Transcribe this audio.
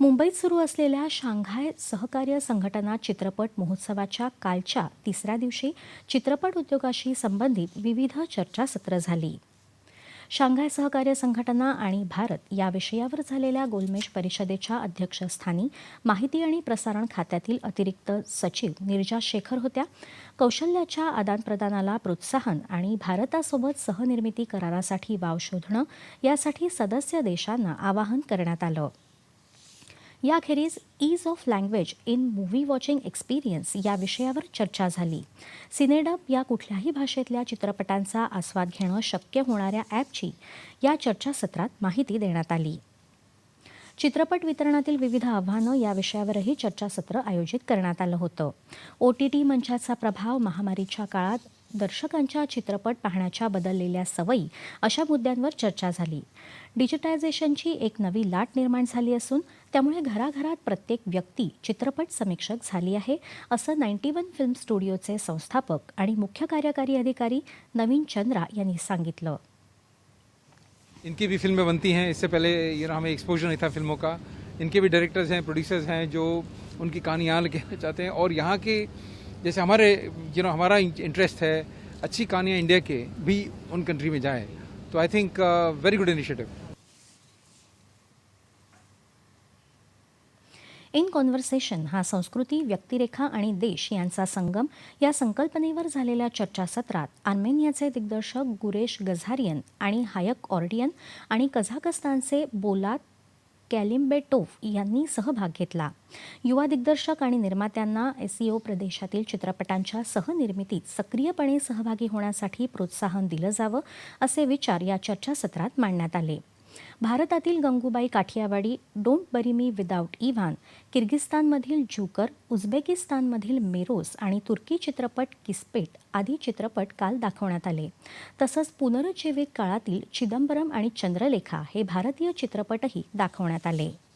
मुंबईत सुरू असलेल्या शांघाय सहकार्य संघटना चित्रपट महोत्सवाच्या कालच्या तिसऱ्या दिवशी चित्रपट उद्योगाशी संबंधित विविध चर्चासत्र झाली. शांघाय सहकार्य संघटना आणि भारत या विषयावर झालेल्या गोलमेज परिषदेच्या अध्यक्षस्थानी माहिती आणि प्रसारण खात्यातील अतिरिक्त सचिव निर्जा शेखर होत्या. कौशल्याच्या आदानप्रदानाला प्रोत्साहन आणि भारतासोबत सहनिर्मिती करारासाठी वाव शोधणं यासाठी सदस्य देशांना आवाहन करण्यात आलं. याखेरीज ease of language in movie watching experience या विषयावर चर्चा झाली. सिनेडब या कुठल्याही भाषेतल्या चित्रपटांचा आस्वाद घेणं शक्य होणाऱ्या ॲपची या चर्चासत्रात माहिती देण्यात आली. चित्रपट वितरणातील विविध आव्हानं या विषयावरही चर्चासत्र आयोजित करण्यात आलं होतं. ओ टी टी मंचाचा प्रभाव महामारीच्या काळात दर्शकांच्या चित्रपट पाहण्याच्या बदललेल्या सवयी अशा मुद्द्यांवर चर्चा झाली. डिजिटायझेशनची एक नवी लाट निर्माण झाली असून त्यामुळे घराघरात प्रत्येक व्यक्ती चित्रपट समीक्षक झाली आहे असं नाईन्टी वन फिल्म स्टुडिओचे संस्थापक आणि मुख्य कार्यकारी अधिकारी नवीन चंद्रा यांनी सांगितलं. इनकी भी फिल्में बनती हैं इससे पहले ये ना हमें एक्सपोजर नहीं था फिल्मों का। इनके भी डायरेक्टर्स हैं प्रोड्यूसर्स हैं जो उनकी कहानी यहाँ लेके चाहते हैं और यहाँ के जैसे हमारे यू नो हमारा इंटरेस्ट है अच्छी कहानियाँ इंडिया के भी उन कंट्री में जाएँ। तो I think very good initiative in conversation हा संस्कृती व्यक्तिरेखा आणि देश यांचा संगम या संकल्पनेवर झालेल्या चर्चासत्रात आर्मेनियाचे दिग्दर्शक गुरेश गझारियन आणि हायक ऑर्डियन आणि कझाकस्तानचे बोलात कॅलिम्बेटोफ यांनी सहभाग घेतला. युवा दिग्दर्शक आणि निर्मात्यांना एसईओ प्रदेशातील चित्रपटांच्या सहनिर्मितीत सक्रियपणे सहभागी होण्यासाठी प्रोत्साहन दिलं जावं असे विचार या चर्चासत्रात मांडण्यात आले. भारतातील Gangubai Kathiawadi don't bury me without Ivan किर्गिस्तानमधील जुकर उझबेकिस्तानमधील मेरोस आणि तुर्की चित्रपट किस्पेट आदी चित्रपट काल दाखवण्यात आले. तसंच पुनरुज्जीवित काळातील चिदंबरम आणि चंद्रलेखा हे भारतीय चित्रपटही दाखवण्यात आले.